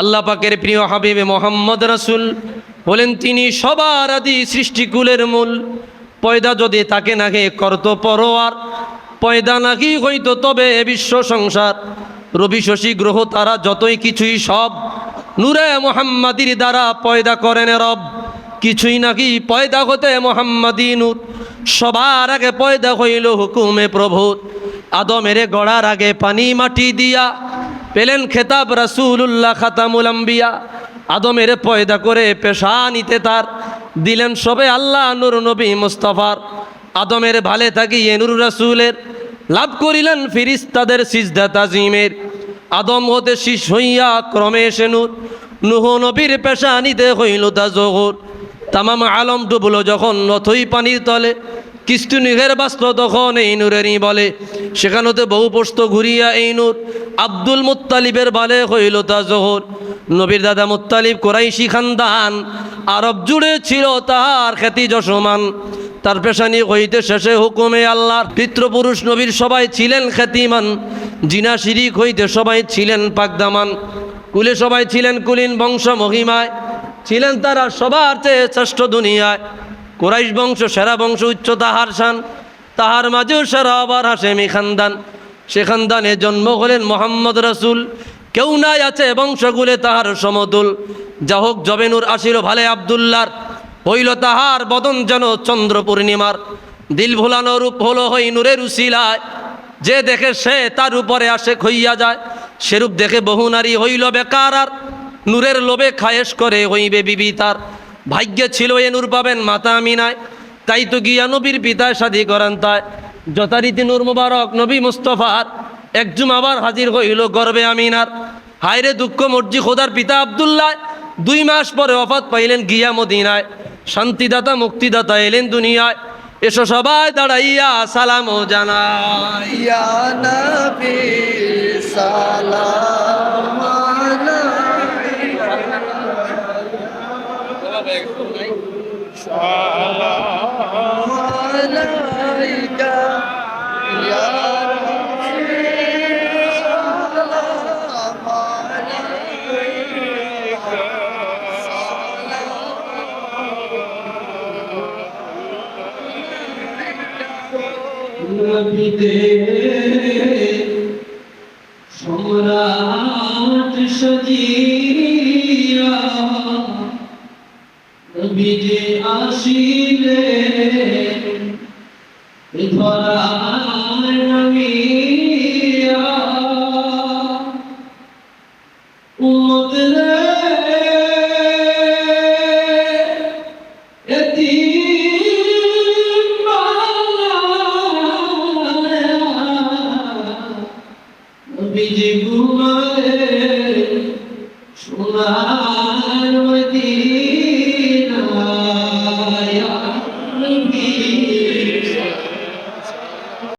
আল্লাহ পাকের প্রিয় হাবিবে মোহাম্মদ রাসুল বলেন, তিনি সবার আদি সৃষ্টিকুলের মূল। পয়দা যদি তাকে নাকি করত পরোয়ার, পয়দা নাকি হইত তবে বিশ্ব সংসার। রবি শশী গ্রহ তারা যতই কিছুই সব, নূরে মোহাম্মাদির দ্বারা পয়দা করেন রব। কিছুই নাকি পয়দা হতে মোহাম্মদী নূর। সবার আগে পয়দা হইল হুকুমে প্রভু আদমের গড়ার আগে পানি মাটি দিয়া পেলেন খেতাব রাসূলুল্লাহ খাতামুল আম্বিয়া। আদমের পয়দা করে পেশা নিতে তার দিলেন সবে আল্লাহ নূর নবী মুস্তফার। আদমের ভালে থাকি এনুর রাসূলের লাভ করিলেন ফিরিস্তাদের সিজদা তাজিমের। আদম হতে শীষ হইয়া ক্রমে এসে নূর। নুহ নবীর পেশা নিতে হইল তা জগর তামাম আলম ডুবলো যখন নথই পানির তলে। কিস্তু নিঘের বাস্ত তখন এই নূরেরই বলে। সেখানতে বহু পোস্ত ঘুরিয়া এই নূর। আব্দুল মুত্তালিবের বালে হইল তা জোহর। নবীর দাদা মুত্তালিব কোরাইশি খানদান। আরব জুড়ে ছিল তাহার খ্যাতি যশমান। তার পেশানি হইতে শেষে হুকুমে আল্লাহর। পিতৃপুরুষ নবীর সবাই ছিলেন খ্যাতিমান। জিনা শিরিক হইতে সবাই ছিলেন পাকদামান কুলে সবাই ছিলেন কুলিন বংশ মহিমায় ছিলেন তারা সবার চেয়ে শ্রেষ্ঠ দুনিয়ায়। কোরাইশ বংশ, সেরা বংশ উচ্চ তাহার শান। তাহার মাঝেও সেরা আবার হাসেমি খানদান। সে খানদানে জন্ম হলেন মোহাম্মদ রসুল। কেউ নাই আছে বংশগুলে তাহার সমতুল। যা হোক, জবেনুর আসিল ভালে আবদুল্লার। হইল তাহার বদন যেন চন্দ্র পূর্ণিমার। দিল ভোলানো রূপ হলো হই নূরের উশিলায় যে দেখে সে তার উপরে আসে খইয়া যায়। সেরূপ দেখে বহু নারী হইল বেকার আর। নূরের লোভে খায়েশ করে হইবে বিবি তার ভাগ্যে ছিল এ নূর পাবেন মাতা আমিনায়। তাই তো গিয়া নবীর পিতায় শাদি করান তাই। যথারীতি নূর মুবারক নবী মুস্তফার একজুম আবার হাজির হইল গর্বে আমিনার। হায়রে দুঃখ মর্জি খোদার পিতা আবদুল্লাহ দুই মাস পরে অফাত পাইলেন গিয়া মদিনায়। শান্তিদাতা, মুক্তিদাতা এলেন দুনিয়ায়। এসো সবাই দাঁড়াইয়া সালাম ও জানাই। ইয়া নবী সালাম নবীতে সম্রাট সজিয়া নবীজে আসিলে ধরার নবিয়া উম্মত বানায়া যে ঘুমালে সোনার